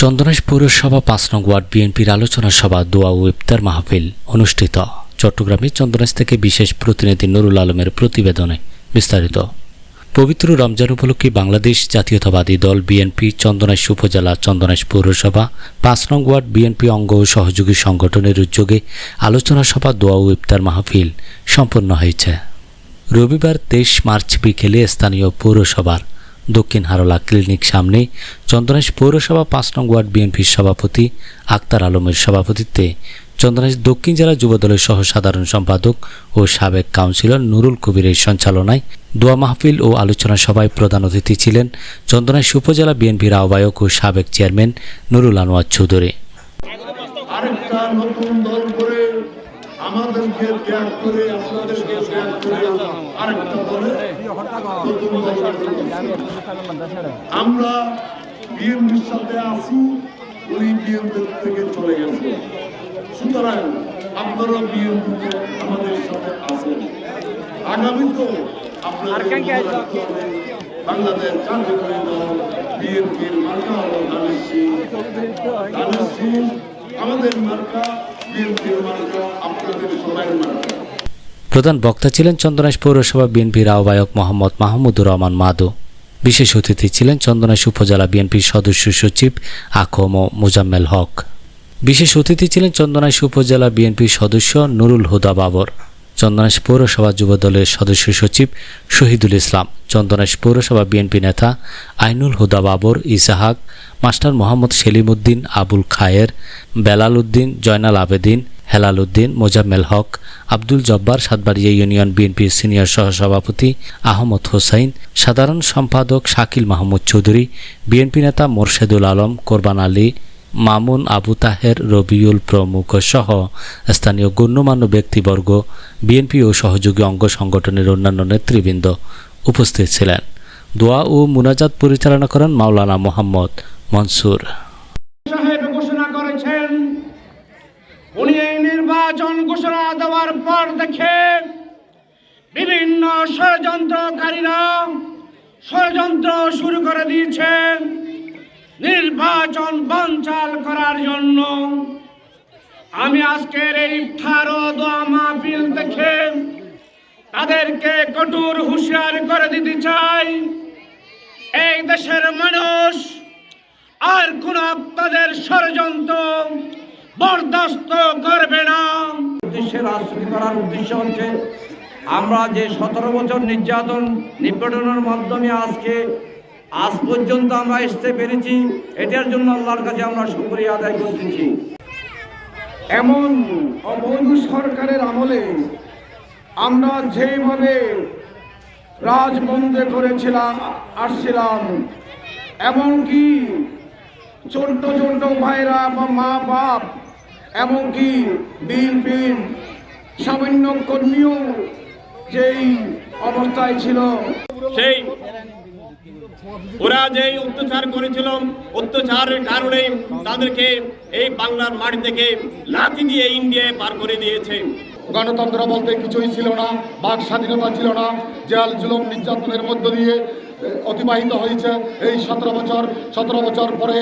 চন্দনাইশ পৌরসভা পাঁচ নং ওয়ার্ড বিএনপির আলোচনা সভা দোয়া ও ইফতার মাহফিল অনুষ্ঠিত। চট্টগ্রামে চন্দনাইশ থেকে বিশেষ প্রতিনিধি নুরুল আলমের প্রতিবেদনে বিস্তারিত। পবিত্র রমজান উপলক্ষে বাংলাদেশ জাতীয়তাবাদী দল বিএনপি চন্দনাইশ উপজেলা চন্দনাইশ পৌরসভা পাঁচ নং ওয়ার্ড বিএনপি অঙ্গ ও সহযোগী সংগঠনের উদ্যোগে আলোচনা সভা দোয়া ও ইফতার মাহফিল সম্পন্ন হয়েছে। রবিবার তেইশ মার্চ বিকেলে স্থানীয় পৌরসভার দক্ষিণ হারলা ক্লিনিক সামনে চন্দনাইশ পৌরসভা পাঁচ নং ওয়ার্ড বিএনপির সভাপতি আক্তার আলমের সভাপতিত্বে চন্দনাইশ দক্ষিণ জেলা যুবদলের সহ সাধারণ সম্পাদক ও সাবেক কাউন্সিলর নুরুল কবিরের সঞ্চালনায় দোয়া মাহফিল ও আলোচনা সভায় প্রধান অতিথি ছিলেন চন্দনাইশ উপজেলা বিএনপির আহ্বায়ক ও সাবেক চেয়ারম্যান নুরুল আনোয়ার চৌধুরী আরেকটা নতুন দল করে আমাদেরকে ত্যাগ করে আপনাদেরকে ত্যাগ করে আরেকটা দলে করছে। আমরা বিএনপির সাথে আছি উনি থেকে চলে গেছে সুতরাং আপনারা বিএনপি আমাদের সাথে আছেন আগামী তো আপনাদের বাংলাদেশ জাতীয়তাবাদী দল বিএনপির মার্কা হলো ধানের শীষ। ধানের শীষ আমাদের মার্কা বিএনপির মার্কা প্রধান বক্তা ছিলেন চন্দনাইশ পৌরসভা বিএনপির আহ্বায়ক মোহাম্মদ মাহমুদুর রহমান মাদু। বিশেষ অতিথি ছিলেন চন্দনাইশ উপজেলা বিএনপির সদস্য সচিব আকম ও মোজাম্মেল হক। বিশেষ অতিথি ছিলেন চন্দনাইশ উপজেলা বিএনপির সদস্য নুরুল হুদা বাবর। চন্দনাইশ পৌরসভা যুবদলের সদস্য সচিব শহীদুল ইসলাম। চন্দনাইশ পৌরসভা বিএনপি নেতা আইনুল হুদা বাবর, ইসাহাক, মাস্টার মোহাম্মদ সেলিম উদ্দিন আবুল খায়ের, বেলাল উদ্দিন, জয়নাল আবেদিন হেলাল উদ্দিন মোজাম্মেল হক, আব্দুল জব্বার, সাতবাড়িয়া ইউনিয়ন বিএনপির সিনিয়র সহসভাপতি, আহমদ হোসাইন, সাধারণ সম্পাদক শাকিল মাহমুদ চৌধুরী, বিএনপি নেতা মোরশেদুল আলম, কোরবান আলী, মামুন আবু তাহের, রবিউল প্রমুখ সহ স্থানীয় গণ্যমান্য ব্যক্তিবর্গ, বিএনপি ও সহযোগী অঙ্গ সংগঠনের অন্যান্য নেতৃবৃন্দ উপস্থিত ছিলেন। দোয়া ও মুনাজাত পরিচালনা করেন মাওলানা মোহাম্মদ মনসুর। উনি এই নির্বাচন ঘোষণা দেওয়ার পর দেখে বিভিন্ন ষড়যন্ত্রকারীরা ষড়যন্ত্র শুরু করে দিয়েছেন নির্বাচন বঞ্চাল করার জন্য। আমি আজকের এই ও দোয়া মাহফিল দেখে তাদেরকে কঠোর হুঁশিয়ার করে দিতে চাই। এই দেশের মানুষ আর কোন আপনাদের ষড়যন্ত্র বরদাস্ত করবে না। উদ্দেশ্যে রাজনীতি করার উদ্দেশ্য হচ্ছে আমরা যে সতেরো বছর নির্যাতন নিপীড়নের মাধ্যমে আজকে আজ পর্যন্ত আমরা আসতে পেরেছি এটার জন্য আল্লাহর কাছে আমরা শুকরিয়া আদায় করতেছি। এমন অবৈধ সরকারের আমলে আমরা যেভাবে রাজবন্দে করেছিলাম আসছিলাম এমনকি ছোট্ট ছোট্ট ভাইরা বা মা বাপ এমনকি বিএনপির সামান্য কর্মীও যেই অবস্থায় ছিল। সেই ওরা যে অত্যাচার করেছিল অত্যাচারের কারণে তাদেরকে এই বাংলার মাটি থেকে লাথি দিয়ে ইন্ডিয়ায় পার করে দিয়েছে। গণতন্ত্র বলতে কিছুই ছিল না বাক স্বাধীনতা ছিল না জেল জুলুম নির্যাতনের মধ্য দিয়ে অতিবাহিত হয়েছে। এই সতেরো বছর সতেরো বছর পরে